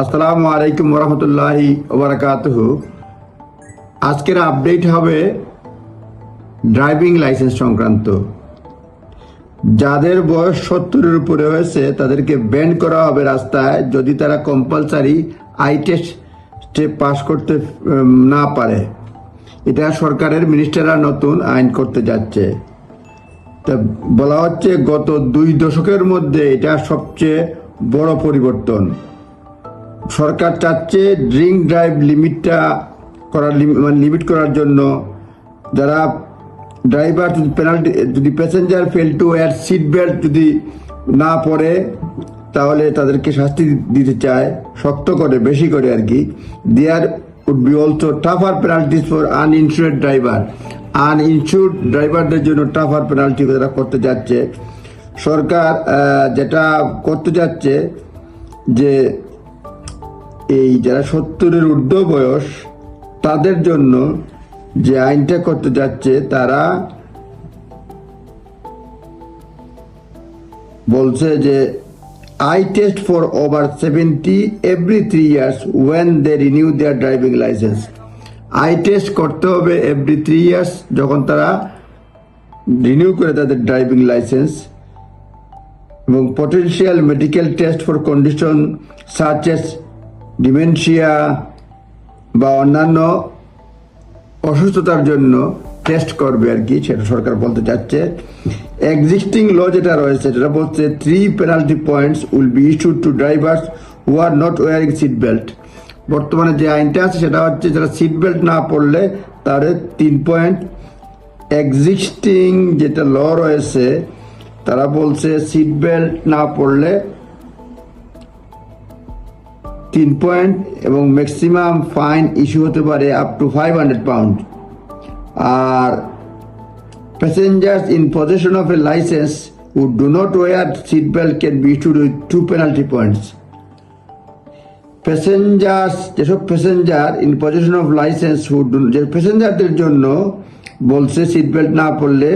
আসসালামু আলাইকুম রহমতুল্লাহি ওবরাকাতুহু। আজকের আপডেট হবে ড্রাইভিং লাইসেন্স সংক্রান্ত। যাদের বয়স সত্তরের উপরে হয়েছে, তাদেরকে ব্যান করা হবে রাস্তায় যদি তারা কম্পালসারি আই টেস্ট পাস করতে না পারে। এটা সরকারের মিনিস্টাররা নতুন আইন করতে যাচ্ছে। তা বলা হচ্ছে গত দুই দশকের মধ্যে এটা সবচেয়ে বড় পরিবর্তন। সরকার চাচ্ছে ড্রিঙ্ক ড্রাইভ লিমিটটা করার মানে লিমিট করার জন্য। যারা ড্রাইভার যদি পেনাল্টি যদি passenger fail to wear seat belt যদি না পড়ে তাহলে তাদেরকে শাস্তি দিতে চায়, শক্ত করে, বেশি করে আর কি। There would be also tougher penalties for uninsured driver uninsured ড্রাইভারদের জন্য টাফার পেনাল্টি তারা করতে যাচ্ছে। সরকার যেটা করতে যাচ্ছে যে এই যারা সত্তরের ঊর্ধ্ব বয়স, তাদের জন্য যে আইনটা করতে যাচ্ছে, তারা বলছে যে eye test for over seventy every three years when they renew their driving licence eye test করতে হবে এভরি থ্রি ইয়ার্স যখন তারা রিনিউ করে তাদের ড্রাইভিং লাইসেন্স এবং potential medical test for condition such as dementia বা অন্যান্য অসুস্থতার জন্য টেস্ট করবে আর কি, সেটা সরকার বলতে চাচ্ছে। এক্সিস্টিং ল যেটা রয়েছে, সেটা বলছে three penalty points will be issued to drivers who are not wearing seat belt বর্তমানে যে আইনটা আছে, সেটা হচ্ছে যারা সিট বেল্ট না পড়লে তাদের তিন পয়েন্ট এক্সিস্টিং যেটা ল রয়েছে, তারা বলছে সিট বেল্ট না পড়লে তিন পয়েন্ট এবং ম্যাক্সিমাম ফাইন ইস্যু হতে পারে up to five hundred pound R passengers in position of a licence who do not wear seat belt can be issued with two penalty points passengers যেসব passenger in position of licence who যে প্যাসেঞ্জারদের জন্য বলছে seat belt না পড়লে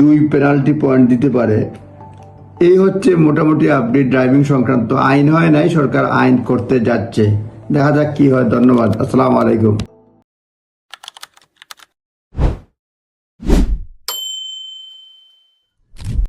দুই penalty point দিতে পারে। এই হচ্ছে মোটামুটি আপডেট ড্রাইভিং সংক্রান্ত। আইন হয় নাই, সরকার আইন করতে যাচ্ছে। দেখা যাক কি হয়। ধন্যবাদ। আসসালামু আলাইকুম।